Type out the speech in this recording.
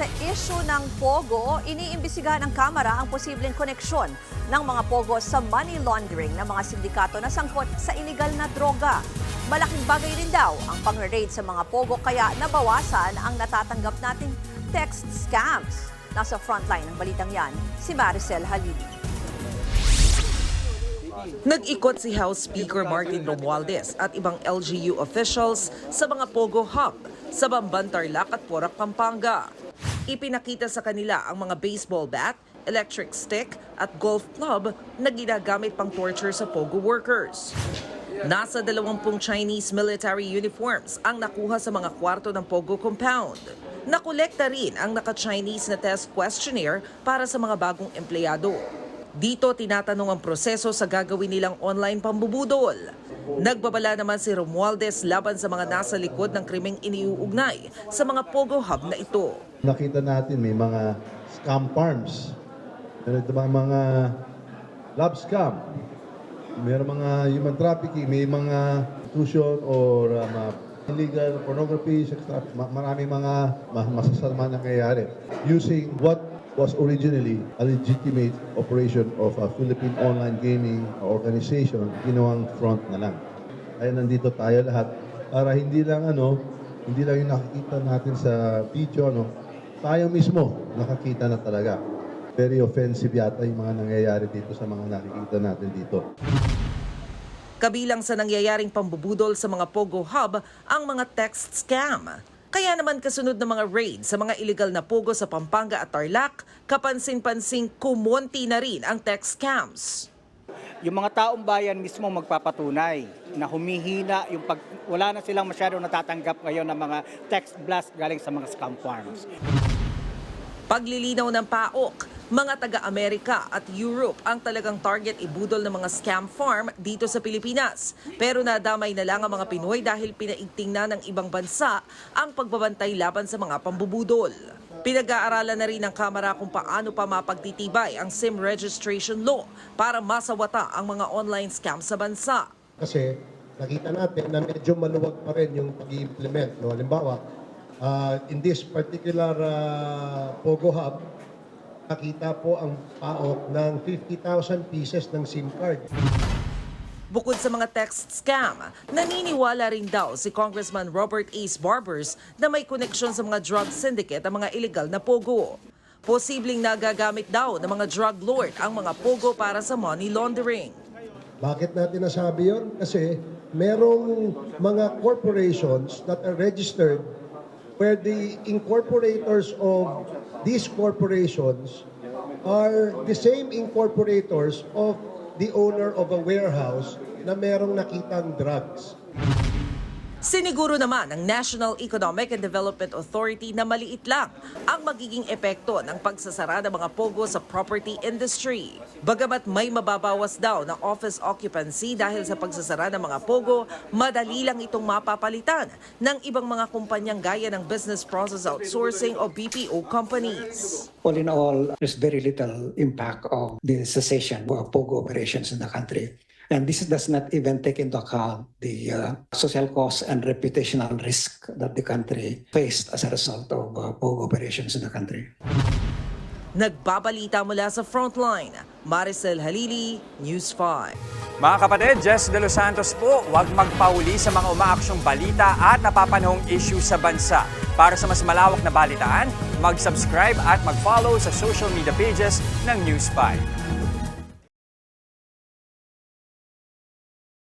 sa issue ng Pogo, iniimbestigahan ng Kamara ang posibleng koneksyon ng mga Pogo sa money laundering ng mga sindikato na sangkot sa iligal na droga. Malaking bagay rin daw ang pang-raid sa mga Pogo kaya nabawasan ang natatanggap nating text scams. Nasa frontline ng balitang yan, si Maricel Halili. Nag-ikot si House Speaker Martin Romualdez at ibang LGU officials sa mga Pogo Hub sa Bamban, Tarlac at Porac, Pampanga. Ipinakita sa kanila ang mga baseball bat, electric stick at golf club na ginagamit pang torture sa Pogo workers. Nasa 20 Chinese military uniforms ang nakuha sa mga kwarto ng Pogo compound. Nakolekta rin ang naka-Chinese na test questionnaire para sa mga bagong empleyado. Dito tinatanong ang proseso sa gagawin nilang online pambubudol. Nagbabala naman si Romualdez laban sa mga nasa likod ng krimeng iniuugnay sa mga Pogo Hub na ito. Nakita natin may mga scam farms. Meron mga, love scam. Meron mga human trafficking, may mga prostitution or uh, illegal pornography, sex trafficking. Ma- Maraming mga ma- masasama na nangyayari. Using what was originally a legitimate operation of a Philippine online gaming organization, ginawang front na lang. Kaya nandito tayo lahat para hindi lang ano, hindi lang yung nakikita natin sa video, ano, tayo mismo nakakita na talaga. Very offensive yata yung mga nangyayari dito sa mga nakikita natin dito. Kabilang sa nangyayaring pambubudol sa mga Pogo Hub ang mga text scam. Kaya naman kasunod ng mga raid sa mga illegal na Pogo sa Pampanga at Tarlac, kapansin-pansing kumonti na rin ang text scams. yung mga taong bayan mismo magpapatunay na humihina yung pag wala na silang masyado natatanggap ngayon ng mga text blast galing sa mga scam farms. Paglilinaw ng PAOK, mga taga-Amerika at Europe ang talagang target ibudol ng mga scam farm dito sa Pilipinas. Pero nadamay na lang ang mga Pinoy dahil pinaigting na ng ibang bansa ang pagbabantay laban sa mga pambubudol. Pinag-aaralan na rin ng Kamara kung paano pa mapagtitibay ang SIM registration law para masawata ang mga online scam sa bansa. kasi nakita natin na medyo maluwag pa rin yung pag-implement. No? Halimbawa, uh, in this particular uh, Pogo Hub, nakita po ang PAOK ng 50,000 pieces ng SIM card. Bukod sa mga text scam, naniniwala rin daw si Congressman Robert Ace Barbers na may koneksyon sa mga drug syndicate ang mga illegal na pogo. Posibleng nagagamit daw ng mga drug lord ang mga pogo para sa money laundering. Bakit natin nasabi yun? Kasi merong mga corporations that are registered where the incorporators of these corporations are the same incorporators of the owner of a warehouse na merong nakitang drugs. Siniguro naman ng National Economic and Development Authority na maliit lang ang magiging epekto ng pagsasara ng mga pogo sa property industry. Bagamat may mababawas daw ng office occupancy dahil sa pagsasara ng mga pogo, madali lang itong mapapalitan ng ibang mga kumpanyang gaya ng Business Process Outsourcing o BPO companies. all in all, there's very little impact of the cessation of POGO operations in the country. And this does not even take into account the uh, social cost and reputational risk that the country faced as a result of uh, POGO operations in the country. Nagbabalita mula sa Frontline, Maricel Halili, News 5. Mga kapatid, Jess De Los Santos po, huwag magpauli sa mga umaaksyong balita at napapanahong issue sa bansa. Para sa mas malawak na balitaan, mag-subscribe at mag-follow sa social media pages ng News 5.